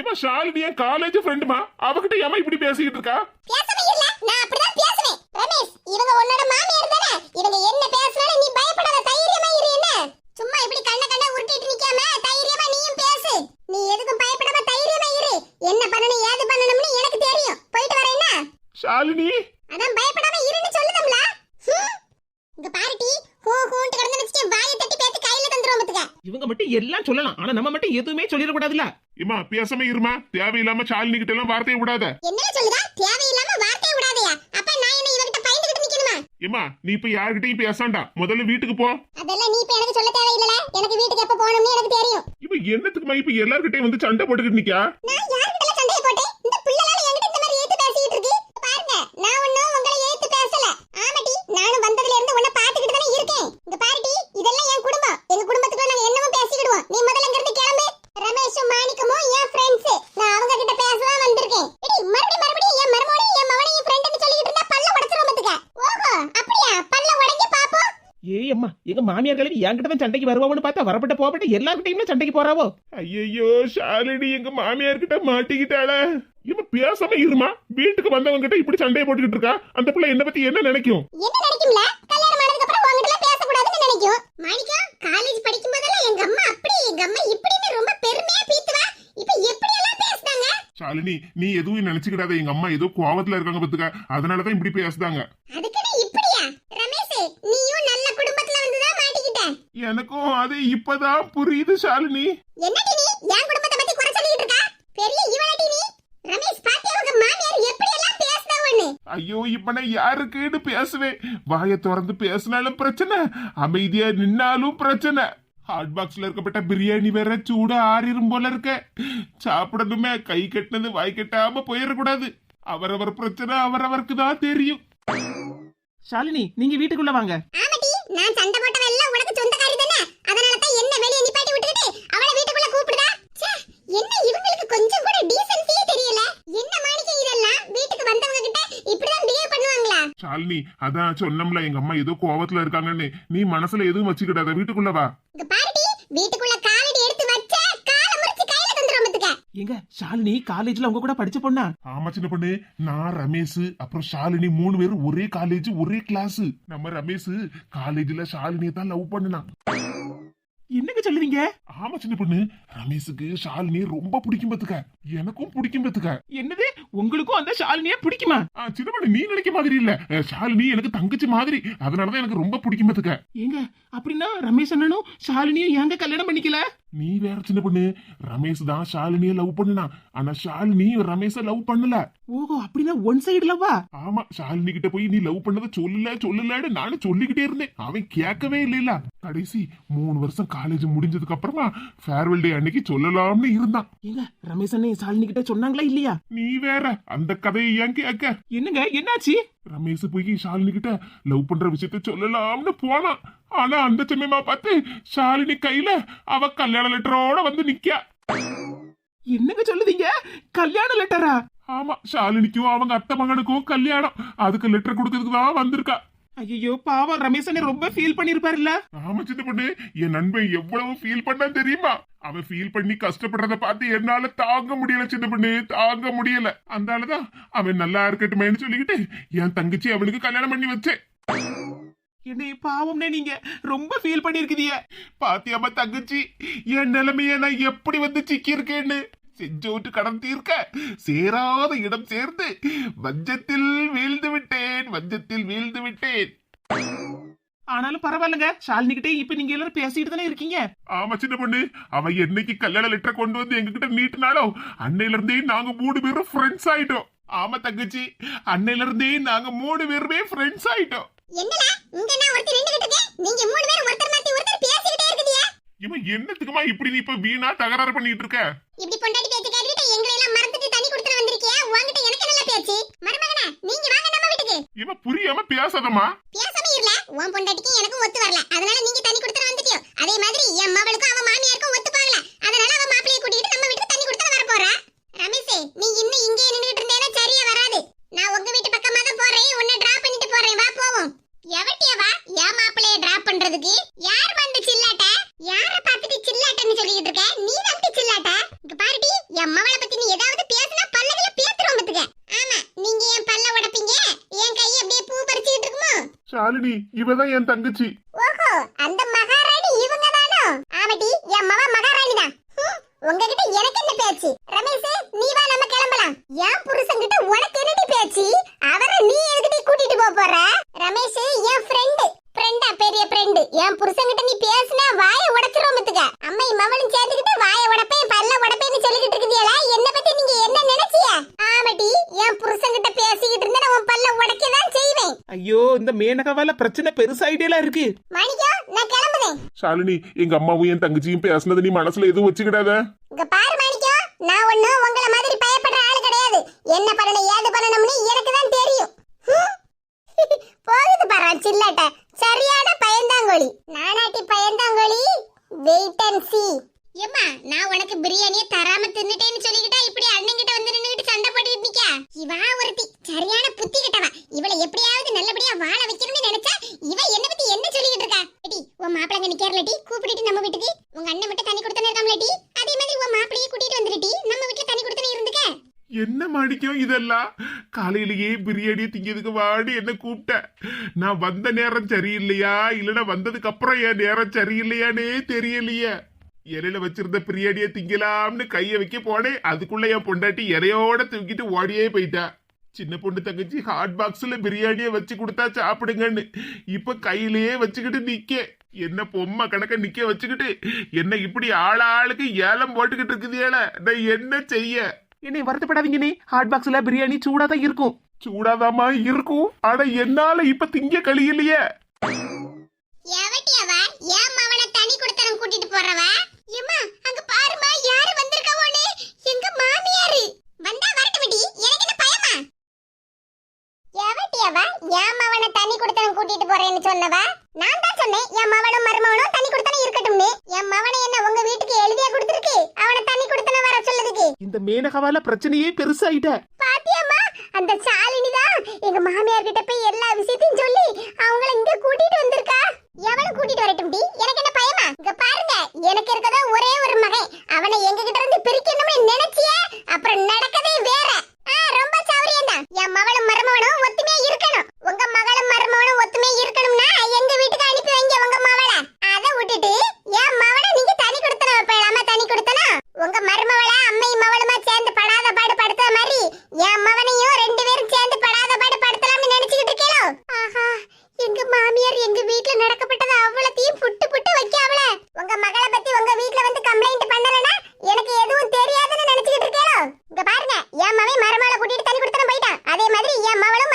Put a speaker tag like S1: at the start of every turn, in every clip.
S1: ஏமா ஷாலினி என் காலேஜ் ஃப்ரெண்டுமா அவகிட்ட ஏமா இப்படி பேசிக்கிட்டு இருக்கா?
S2: பேசாம இருல நான் அப்படிதான் பேசுவேன். ரமேஷ் இவங்க உன்னோட மாமியார் தானே? இவங்க என்ன பேசினாலும் நீ பயப்படாத. தைரியமா இரு என்ன? சும்மா இப்படி கண்ண கண்ண உருட்டிட்டு நிக்காம தைரியமா நீயும் பேசு. நீ எதுக்கும் பயப்படாம தைரியமா இரு. என்ன பண்ணணும் ஏது பண்ணணும்னு எனக்கு தெரியும். போயிட்டு வரேன்னா
S1: ஷாலினி?
S2: அதான் பயப்படாம இருன்னு சொல்லுதம்ல. ஹம். இங்க பாருடி ஹூ ஹூன்ட்டு கிடந்து வச்சுட்டு வாயை தட்டி பேசி கையில தந்துருவோம் பாத்துக்க.
S3: இவங்க மட்டும் எல்லாம் சொல்லலாம். ஆனா நம்ம மட்டும் எதுவுமே சொல்லிடக்கூடாதுல்ல.
S1: ஏமா பேசாம இருமா. தேவையில்லாம ஷாலினி கிட்ட எல்லாம் வார்த்தையை விடாத.
S2: என்ன சொல்லுதா? தேவையில்லாம வார்த்தை விடாதயா? அப்ப நான் என்ன இவகிட்ட பயந்துகிட்டு நிக்கணுமா?
S1: ஏமா நீ இப்ப யார்கிட்டயும் பேசாண்டா. முதல்ல வீட்டுக்கு போ.
S2: அதெல்லாம் நீ இப்ப எனக்கு சொல்ல தேவையில்லல. எனக்கு வீட்டுக்கு எப்ப போகணும்னு எனக்கு தெரியும்.
S1: இப்ப என்னத்துக்குமா இப்ப எல்லார்கிட்டயும் வந்து சண்டை போட்டுக்கிட்டு நிக்கா?
S2: நான் யார்கிட்ட சண்டைய போட்டேன் இந்த பிள்ளைலால என்கிட்ட இந்த மாதிரி ஏத்து பேசிட்டு இருக்கு பாருங்க நான் ஒண்ணும் உங்களை ஏத்து பேசல ஆமாடி நானும் வந்ததுல இருந்து உன்னை பாத்துக்கிட்டு தானே இருக்கேன் இங்க பாருடி இதெல்லாம் என் குடும்பம் எங்க குடும்பத்துக்குள்ள நாங்க என்னமோ பேசிக்கிடுவோம் நீ முதல்ல இங்க இருந்து கிளம்பு ரமேஷும் மாணிக்கமும் என் ஃப்ரெண்ட்ஸ் நான் அவங்க கிட்ட பேசலாம் வந்திருக்கேன் எடி மறுபடியும் மறுபடியும் என் மருமகனையும் என் மவனையும் ஃப்ரெண்ட்னு சொல்லிட்டு இருந்தா பல்ல உடைச்சிரும் பாத்துக்க ஓஹோ அப்படியா பல்ல உடைங்க பாப்போம்
S3: எங்க மாமியார்களுக்கு என்கிட்ட தான் சண்டைக்கு வருவான்னு பார்த்தா வரப்பட்ட போகப்பட்ட எல்லார்கிட்டயுமே சண்டைக்கு போறாவோ?
S1: ஐயோ ஷாலினி எங்க மாமியார் கிட்ட மாட்டிக்கிட்டாள. இவன் பேசாம இருமா? வீட்டுக்கு வந்தவங்க கிட்ட இப்படி சண்டையை போட்டுக்கிட்டு இருக்கா? அந்த பிள்ளை என்ன பத்தி என்ன நினைக்கும்?
S2: என்ன நினைக்கும்ல? கல்யாணம் ஆனதுக்கு அப்புறம் உங்ககிட்ட பேசக்கூடாதுன்னு நினைக்கும். மாணிக்கம் காலேஜ் படிக்கும் போதெல்லாம் எங்க அம்மா அப்படி எங்க அம்மா இப்படின்னு ரொம்ப பெருமையா பீத்துவா? இப்ப எப்படி எல்லாம் பேசுனாங்க?
S1: ஷாலினி நீ எதுவும் நினைச்சுக்கிடாத. எங்க அம்மா ஏதோ கோவத்துல இருக்காங்க பத்துக்க அதனாலதான் இப்படி பேசுதாங்க. எனக்கும் அது இப்பதான் புரியுது ஷாலினி.
S2: என்னடி நீ? என் குடும்பத்தை பத்தி குறை சொல்லிட்டு இருக்கா? பெரிய இவளடி நீ? ரமேஷ் உங்க மாமியார் எப்படி எல்லாம் பேசுதாவன்னு
S1: ஐயோ இப்ப நான் யாருக்குன்னு பேசுவேன். வாயை திறந்து பேசினாலும் பிரச்சனை அமைதியா நின்னாலும் பிரச்சனை. ஹாட் பாக்ஸ்ல இருக்கப்பட்ட பிரியாணி வேற சூட ஆறிரும் போல இருக்க. சாப்பிடணுமே கை கட்டினது வாய் கட்டாம போயிடக்கூடாது. அவரவர் பிரச்சனை அவரவருக்கு தான் தெரியும்.
S3: ஷாலினி நீங்க வீட்டுக்குள்ள வாங்க.
S2: நான் சண்டை போட்டவ எல்லாம் உனக்கு சொந்தக்காரி தானே? அதனால தான் என்ன வெளிய நிப்பாட்டி விட்டுட்டு அவளை வீட்டுக்குள்ள கூப்பிடுதா? என்ன இவங்களுக்கு கொஞ்சம் கூட டீசன்சியே தெரியல. என்ன மாணிக்கம் இதெல்லாம்? வீட்டுக்கு வந்தவங்க கிட்ட இப்படிதான் பிஹேவ் பண்ணுவாங்களா?
S1: ஷாலினி அதான் சொன்னோம்ல எங்க அம்மா ஏதோ கோவத்துல இருக்காங்கன்னு. நீ மனசுல எதுவும் வச்சுக்கிடாத வீட்டுக்குள்ள வா.
S2: இங்க பாருடி வீட்டுக்குள்ள காலடி எடுத்து வச்ச காலை முறிச்சு கையில தந்துரும் பாத்துக்க
S3: எங்க ஷாலினி காலேஜ்ல உங்க கூட படிச்ச பொண்ணா?
S1: ஆமா சின்ன பொண்ணு. நான் ரமேஷ் அப்புறம் ஷாலினி மூணு பேரும் ஒரே காலேஜ் ஒரே கிளாஸ் நம்ம ரமேஷ் காலேஜ்ல ஷாலினியை தான் லவ் பண்ணுனான்.
S3: என்னங்க சொல்லுவீங்க
S1: ஆமா சின்ன பொண்ணு. ரமேஷுக்கு ஷாலினி ரொம்ப பிடிக்கும் பத்துக்க எனக்கும் பிடிக்கும் பத்துக்க
S3: என்னது? உங்களுக்கும் அந்த ஷாலினியா பிடிக்குமா?
S1: ஆ, சின்ன பொண்ணு நீ நினைக்க மாதிரி இல்ல. ஷாலினி எனக்கு தங்கச்சி மாதிரி. அதனாலதான் எனக்கு ரொம்ப பிடிக்கும் பத்துக்க
S3: ஏங்க அப்படின்னா ரமேஷ் அண்ணனும் ஷாலினியும் ஏங்க கல்யாணம் பண்ணிக்கல?
S1: நீ வேற சின்ன பொண்ணு. ரமேஷ் தான் ஷாலினியை லவ் பண்ணுனான் ஆனா ஷாலினி ரமேஷ லவ் பண்ணல.
S3: ஓஹோ அப்படின்னா ஒன் சைடுலவா
S1: ஆமா ஷாலினி கிட்ட போய் நீ லவ் பண்ணதை சொல்லல சொல்லலன்னு நானும் சொல்லிக்கிட்டே இருந்தேன். அவன் கேட்கவே இல்லைல கடைசி மூணு வருஷம் காலேஜ் முடிஞ்சதுக்கு அப்புறமா ஃபேர்வெல் டே அன்னைக்கு சொல்லலாம்னு இருந்தான்.
S3: ஏங்க ரமேஷ் அண்ணன் ஷாலினி கிட்ட சொன்னாங்களா இல்லையா?
S1: நீ வேற அந்த கதையை ஏன் கேட்க.
S3: என்னங்க என்னாச்சு?
S1: ரமேஷ் போய் ஷாலினி கிட்ட லவ் பண்ற விஷயத்த சொல்லலாம்னு போனான். ஆனா அந்த சமயமா பார்த்து ஷாலினி கையில அவ கல்யாண லெட்டரோட வந்து நிக்கா.
S3: என்னங்க சொல்லுதீங்க? கல்யாண லெட்டரா
S1: ஆமா ஷாலினிக்கும் அவங்க அத்தை மகனுக்கும் கல்யாணம். அதுக்கு லெட்டர் கொடுக்கறதுக்கு தான் வந்திருக்கா.
S3: ஐயோ பாவம் ரமேஷ் அண்ணன் ரொம்ப ஃபீல் பண்ணிருப்பாருல்ல.
S1: ஆமா சின்ன பொண்ணு என் நண்பன் எவ்வளவு ஃபீல் பண்ணா தெரியுமா? அவன் ஃபீல் பண்ணி கஷ்டப்படுறத பார்த்து என்னால தாங்க முடியல சின்ன பொண்ணு தாங்க முடியல. அதனாலதான் அவன் நல்லா இருக்கட்டுமேன்னு சொல்லிக்கிட்டு என் தங்கச்சி அவனுக்கு கல்யாணம் பண்ணி வச்சேன்.
S3: என்னை பாவம்னே நீங்க ரொம்ப ஃபீல் பண்ணிருக்கீங்க
S1: பாத்தியாமா தங்கச்சி என் நிலைமைய நான் எப்படி வந்து சிக்கி இருக்கேன்னு செஞ்சோட்டு கடன் தீர்க்க சேராத இடம் சேர்ந்து வஞ்சத்தில் வீழ்ந்து விட்டேன் வஞ்சத்தில் வீழ்ந்து விட்டேன்.
S3: ஆனாலும் பரவாயில்லங்க ஷாலினி கிட்டே இப்ப நீங்க எல்லாரும் பேசிட்டு தானே இருக்கீங்க?
S1: ஆமா சின்ன பொண்ணு. அவ என்னைக்கு கல்யாண லெட்டர் கொண்டு வந்து எங்க கிட்ட நீட்டினாலோ அன்னையில இருந்தே நாங்க மூணு பேரும் ஃப்ரெண்ட்ஸ் ஆயிட்டோம். ஆமா தங்கச்சி. அன்னையில இருந்தே நாங்க மூணு பேருமே ஃப்ரெண்ட்ஸ் ஆயிட்டோம்.
S2: என்னல இங்க நான் ஒருத்தர் நின்னுகிட்டு இருக்கேன். நீங்க மூணு பேரும் ஒருத்தர் மாத்தி ஒருத்தர் பேசிக்கிட்டே இருக்கீங்க.
S1: இவன் என்னத்துக்குமா இப்படி நீ இப்ப வீணா தகராறு பண்ணிட்டு இருக்க?
S2: இப்படி பொண்டாட்டி பேச்சு கேட்டுட்டு எங்களை எல்லாம் மறந்துட்டு தண்ணி கொடுத்துட்டு வந்திருக்கியா உன்கிட்ட எனக்கு நல்ல பேச்சு மருமகனே நீங்க வாங்க நம்ம வீட்டுக்கு.
S1: இவன் புரியாம பேசாதம்மா.
S2: பேசாம இருல உன் பொண்டாட்டிக்கும் எனக்கும் ஒத்து வரல. அதனால நீங்க தண்ணி கொடுத்துட்டு வந்துட்டியோ? அதே மாதிரி என் மவளுக்கும் அவன் மாமியாருக்கும்
S1: ஷாலினி இவதான் என் தங்கச்சி.
S2: ஓஹோ அந்த மகாராணி இவங்க தானோ ஆமாடி என் மகா மகாராணி தான் உங்ககிட்ட எனக்கு என்ன பேச்சு? ரமேஷ் நீ வா நம்ம கிளம்பலாம்.
S3: ஏன் இந்த மேனகவால பிரச்சனை பெருசா பெருசாயிட்டேலாம் இருக்கு.
S1: ஷாலினி எங்க அம்மாவும் என் தங்கச்சியும் பேசுனது நீ மனசுல எதுவும் வச்சுக்கிடாத.
S2: நான் ஒண்ணு உங்களை மாதிரி
S1: தெரியுங்களா காலையிலேயே பிரியாணியை திங்கிறதுக்கு வாடி என்ன கூப்பிட்டேன் நான் வந்த நேரம் சரியில்லையா? இல்லைன்னா வந்ததுக்கு அப்புறம் என் நேரம் சரியில்லையானே தெரியலையே. இலையில வச்சிருந்த பிரியாணியை திங்கலாம்னு கையை வைக்க போனேன். அதுக்குள்ள என் பொண்டாட்டி இலையோட தூக்கிட்டு ஓடியே போயிட்டா. சின்ன பொண்ணு தங்கச்சி ஹாட் பாக்ஸ்ல பிரியாணியை வச்சு கொடுத்தா சாப்பிடுங்கன்னு. இப்ப கையிலேயே வச்சுக்கிட்டு நிக்க என்ன பொம்மை கணக்க நிக்க வச்சுக்கிட்டு என்ன இப்படி ஆளாளுக்கு ஆளுக்கு ஏலம் போட்டுக்கிட்டு ஏல நான் என்ன செய்ய?
S3: என்னை வருத்தப்படாதீங்கண்ணே ஹாட் பாக்ஸ்ல பிரியாணி சூடா தான் இருக்கும்.
S1: சூடாதாமா இருக்கும். ஆனா என்னால இப்ப திங்க களி இல்லையே
S2: எவட்டியவா? ஏன் மவள தனி குடுத்தனம் கூட்டிட்டு போறவ? ஏமா அங்க பாருமா யாரு வந்திருக்கவோனே எங்க மாமியாரு? வந்தா வரட்டு விடி என் மவனை தண்ணி குடுத்தன கூட்டிட்டு போறேன்னு சொன்னவா? நான் தான் சொன்னேன் என் மவனும் மருமவனும் தண்ணி குடுத்தன என் மவனை என்ன உங்க வீட்டுக்கு எழுதியா கொடுத்துருக்கு? அவனை தண்ணி குடுத்தன வர சொல்லுதுக்கு.
S3: இந்த மேனகவால பிரச்சனையே பெருசாயிட்ட.
S2: பாத்தியம்மா அந்த சாலினி எங்க மாமியார் கிட்ட போய் எல்லா விஷயத்தையும் சொல்லி அவங்கள இங்க கூட்டிட்டு வந்திருக்கா. எவளுக்கு de Madrid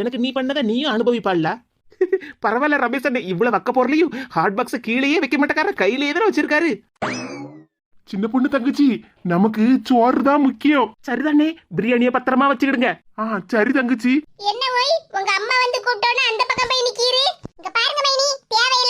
S2: எனக்கு நீ
S3: பண்ணதை நீயும் அனுபவிப்பாள்ல? பரவாயில்ல ரமேஷ் அண்ணன் இவ்வளவு வக்க பொருளையும் ஹாட் பாக்ஸ் கீழேயே வைக்க மாட்டக்கார கையிலேயே தானே வச்சிருக்காரு.
S1: சின்ன பொண்ணு தங்கச்சி நமக்கு சோறு தான் முக்கியம்.
S3: சரிதானே பிரியாணியை பத்திரமா வச்சுக்கிடுங்க.
S1: ஆ சரி தங்கச்சி.
S2: என்ன போய் உங்க அம்மா வந்து கூப்பிட்டோன்னு அந்த பக்கம் போய் நிக்கிறீ இங்க பாருங்க மைனி
S3: தேவையில்ல